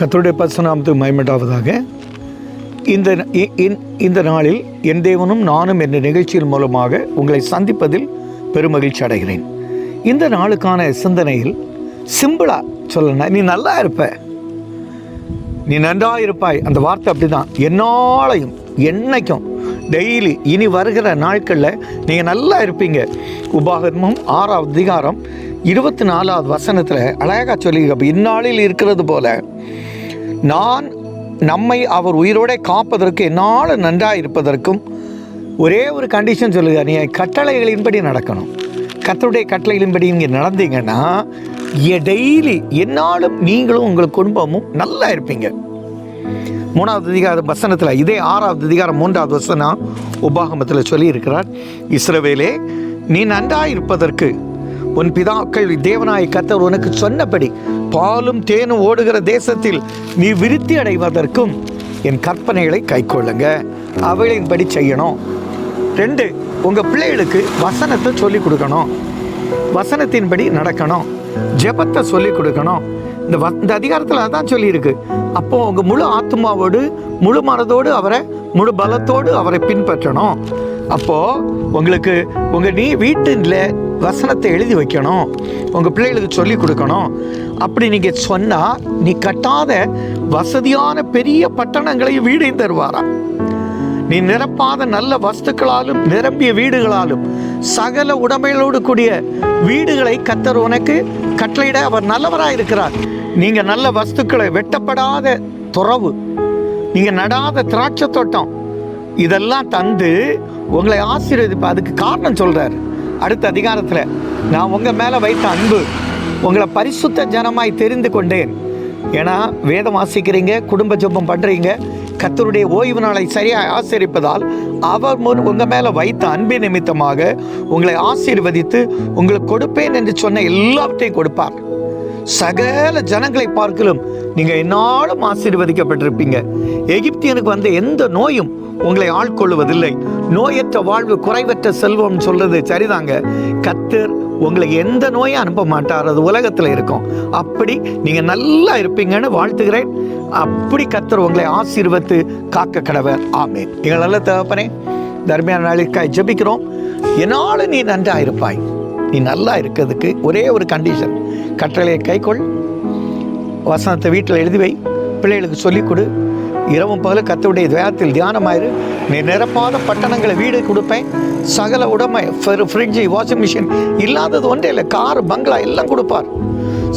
கத்தருடைய பசுநாமத்து மயமட்டாவதாக இந்த இன்- இந்த நாளில் என் தேவனும் நானும் என்ற நிகழ்ச்சியின் மூலமாக உங்களை சந்திப்பதில் பெருமகிழ்ச்சி அடைகிறேன். இந்த நாளுக்கான சிந்தனையில் சிம்பிளாக சொல்லணும் நீ நல்லா இருப்ப. நீ நன்றாக இருப்பாய். அந்த வார்த்தை அப்படிதான். என்னாலையும் என்னைக்கும் டெய்லி இனி வருகிற நாட்களில் நீங்கள் நல்லா இருப்பீங்க. உபாகர்மம் ஆறாவது அதிகாரம் இருபத்தி நாலாவது வசனத்தில் அழகாக சொல்லி இந்நாளில் இருக்கிறது போல நான் நம்மை அவர் உயிரோட காப்பதற்கு என்னால் நன்றாக இருப்பதற்கும் ஒரே ஒரு கண்டிஷன் சொல்லுங்க. நீ கட்டளைகளின்படி நடக்கணும். கத்தருடைய கட்டளைகளின்படி இங்கே நடந்தீங்கன்னா டெய்லி என்னாலும் நீங்களும் உங்கள் குடும்பமும் நல்லா இருப்பீங்க. மூணாவது அதிகார வசனத்தில் இதே ஆறாவது அதிகாரம் மூன்றாவது வசனம் உபாகமத்தில் சொல்லியிருக்கிறார். இஸ்ரவேலே நீ நன்றாக இருப்பதற்கு உன் பிதாக்கள் தேவனாய் கத்தர் உனக்கு சொன்னபடி பாலும் தேனும் ஓடுகிற தேசத்தில் நீ விருத்தி அடைவதற்கும் என் கற்பனைகளை கைக்கொள்ளுங்க அவைகளின்படி செய்யணும். ரெண்டு உங்கள் பிள்ளைகளுக்கு வசனத்தை சொல்லி கொடுக்கணும். வசனத்தின்படி நடக்கணும். ஜெபத்தை சொல்லி கொடுக்கணும். இந்த வ இந்த அதிகாரத்தில் அதான் சொல்லியிருக்கு. அப்போ உங்க முழு ஆத்மாவோடு முழு மனதோடு அவரை முழு பலத்தோடு அவரை பின்பற்றணும். அப்போ உங்களுக்கு உங்க நீ வீட்டில் வசனத்தை எழுதி வைக்கணும். உங்க பிள்ளைகளுக்கு சொல்லி கொடுக்கணும். அப்படி நீங்க சொன்னா நீ கட்டாத வசதியான பெரிய பட்டணங்களையும் வீடையும் தருவாரா? நீ நிரப்பாத நல்ல வஸ்துக்களாலும் நிரம்பிய வீடுகளாலும் சகல உடமைகளோடு கூடிய வீடுகளை கத்தர் உனக்கு கட்டளையிட அவர் நல்லவராக இருக்கிறார். நீங்கள் நல்ல வஸ்துக்களை வெட்டப்படாத துறவு நீங்கள் நடாத திராட்சை தோட்டம் இதெல்லாம் தந்து உங்களை ஆசீர்வதிப்பேன் அதுக்கு காரணம் சொல்கிறார் அடுத்த அதிகாரத்தில் நான் உங்கள் மேலே வைத்த அன்பு உங்களை பரிசுத்த ஜனமாய் தெரிந்து கொண்டேன். ஏன்னா வேதம் வாசிக்கிறீங்க குடும்ப ஜெபம் பண்ணுறீங்க கத்தருடைய ஓய்வு நாளை சரியாக ஆசரிப்பதால் அவர் முன் உங்கள் மேலே வைத்த அன்பின் நிமித்தமாக உங்களை ஆசீர்வதித்து உங்களுக்கு கொடுப்பேன் என்று சொன்ன எல்லாவற்றையும் கொடுப்பார். சகல ஜனங்களை பார்க்கலும் நீங்கள் என்னாலும் ஆசீர்வதிக்கப்பட்டிருப்பீங்க. எகிப்தியனுக்கு வந்த எந்த நோயும் உங்களை ஆட்கொள்வதில்லை நோயற்ற வாழ்வு குறைவற்ற செல்வம் சொல்றது சரிதாங்க. கத்தர் உங்களை எந்த நோயும் அனுப்ப மாட்டார். அது உலகத்தில் இருக்கும். அப்படி நீங்க நல்லா இருப்பீங்கன்னு வாழ்த்துகிறேன். அப்படி கத்தர் உங்களை ஆசீர்வத்து காக்க கடவர். ஆமே நீங்கள் நல்ல தகப்பனே தர்மியான நாளுக்காய் ஜெபிக்கிறோம். என்னாலும் நீ நன்றாக இருப்பாய் நீ நல்லா இருக்கிறதுக்கு ஒரே ஒரு கண்டிஷன் கட்டளையை கைக்கொள். வசனத்தை வீட்டில் எழுதி வை. பிள்ளைகளுக்கு சொல்லிக் கொடு. இரவும் பகல கத்தவுடைய துவயத்தில் தியானமாயிரு. நீ நிரப்பாத பட்டணங்களை வீடு கொடுப்பேன். சகல உடைமை ஃப்ரிட்ஜு வாஷிங் மிஷின் இல்லாதது ஒன்றே இல்லை. கார் பங்களா எல்லாம் கொடுப்பார்.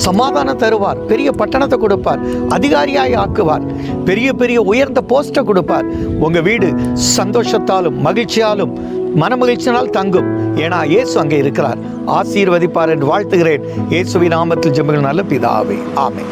சமாதானம் தருவார். பெரிய பட்டணத்தை கொடுப்பார். அதிகாரியாய் ஆக்குவார். பெரிய பெரிய உயர்ந்த போஸ்ட்டை கொடுப்பார். உங்கள் வீடு சந்தோஷத்தாலும் மகிழ்ச்சியாலும் மனமகிழ்ச்சியினால் தங்கும். ஏன்னா இயேசு அங்கே இருக்கிறார். ஆசீர்வதிப்பார் என்று வாழ்த்துகிறேன். இயேசுவின் நாமத்தில் ஜெபங்கள் நல்ல பிதாவே. ஆமை